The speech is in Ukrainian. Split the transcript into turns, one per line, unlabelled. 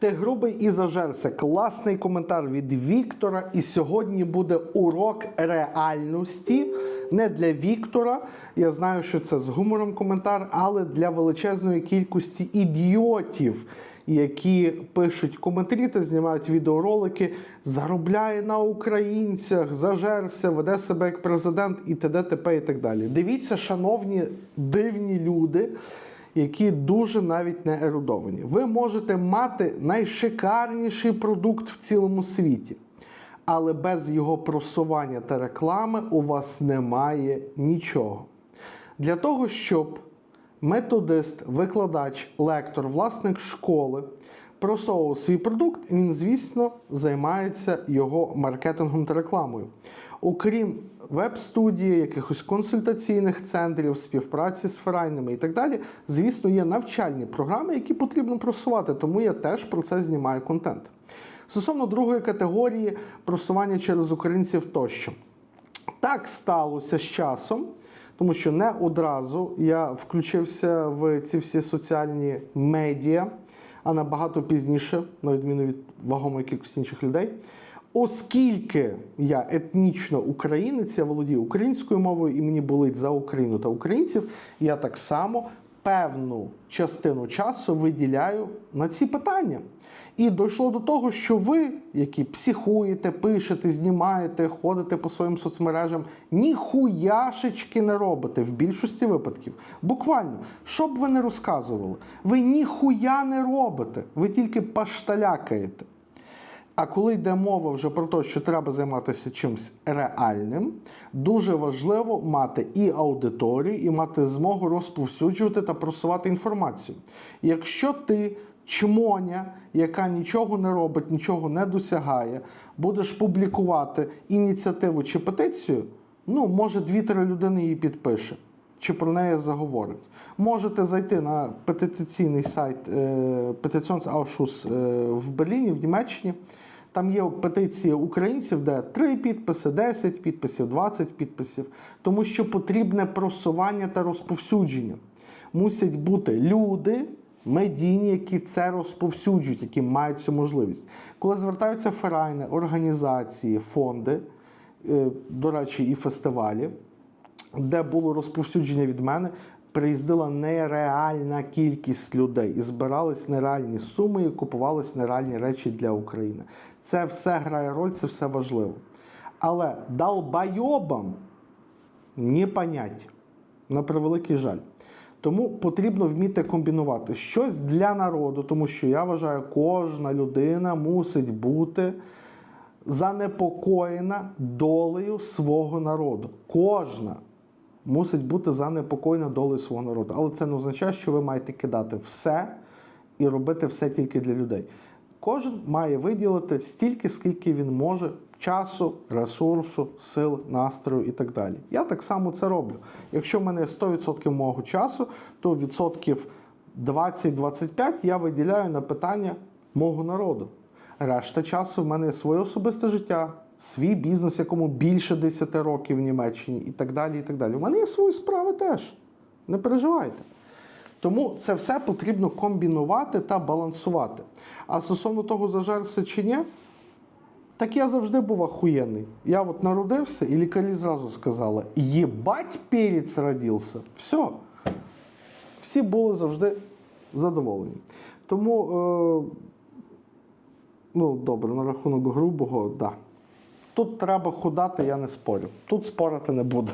Ти грубий і зажерся. Класний коментар від Віктора. І сьогодні буде урок реальності. Не для Віктора. Я знаю, що це з гумором коментар, але для величезної кількості ідіотів, які пишуть коментарі та знімають відеоролики, заробляє на українцях, зажерся, веде себе як президент і т.д. т.п. і так далі. Дивіться, шановні дивні люди які дуже навіть не ерудовані. Ви можете мати найшикарніший продукт в цілому світі, але без його просування та реклами у вас немає нічого. Для того, щоб методист, викладач, лектор, власник школи просовував свій продукт, він, звісно, займається його маркетингом та рекламою. Окрім веб-студії, якихось консультаційних центрів, співпраці з ферайними і так далі, звісно, є навчальні програми, які потрібно просувати, тому я теж про це знімаю контент. Стосовно другої категорії просування через українців тощо. Так сталося з часом, тому що не одразу я включився в ці всі соціальні медіа, а набагато пізніше, на відміну від вагомої кількості інших людей. Оскільки я етнічно українець, я володію українською мовою і мені болить за Україну та українців, я так само певну частину часу виділяю на ці питання. І дійшло до того, що ви, які психуєте, пишете, знімаєте, ходите по своїм соцмережам, ніхуяшечки не робите в більшості випадків. Буквально, що б ви не розказували, ви ніхуя не робите, ви тільки пашталякаєте. А коли йде мова вже про те, що треба займатися чимось реальним, дуже важливо мати і аудиторію, і мати змогу розповсюджувати та просувати інформацію. Якщо ти чмоня, яка нічого не робить, нічого не досягає, будеш публікувати ініціативу чи петицію, ну, може, дві-три людини її підпише. Чи про неї заговорить. Можете зайти на петиційний сайт е, Petitionsausschuss е, в Берліні, в Німеччині. Там є петиції українців, де 3 підписи, 10 підписів, 20 підписів, тому що потрібне просування та розповсюдження. Мусять бути люди, медійні, які це розповсюджують, які мають цю можливість. Коли звертаються ферайни, організації, фонди, е, до речі, і фестивалі, де було розповсюдження від мене, приїздила нереальна кількість людей і збирались нереальні суми, і купувались нереальні речі для України. Це все грає роль, це все важливо. Але долбайобам не понять, на превеликий жаль. Тому потрібно вміти комбінувати щось для народу, тому що я вважаю, кожна людина мусить бути занепокоєна долею свого народу. Кожна мусить бути занепокоєна долею свого народу. Але це не означає, що ви маєте кидати все і робити все тільки для людей. Кожен має виділити стільки, скільки він може часу, ресурсу, сил, настрою і так далі. Я так само це роблю. Якщо в мене 100% мого часу, то відсотків 20-25 я виділяю на питання мого народу. Решта часу в мене своє особисте життя, свій бізнес, якому більше 10 років в Німеччині, і так далі. і так далі. У мене є свої справи теж. Не переживайте. Тому це все потрібно комбінувати та балансувати. А стосовно того, зажерся чи ні, так я завжди був охуєнний. Я от народився, і лікарі зразу сказали: єбать перець родився. Все. Всі були завжди задоволені. Тому, е, ну, добре, на рахунок грубого, так. Да. Тут треба ходати, я не спорю. Тут спорити не буду.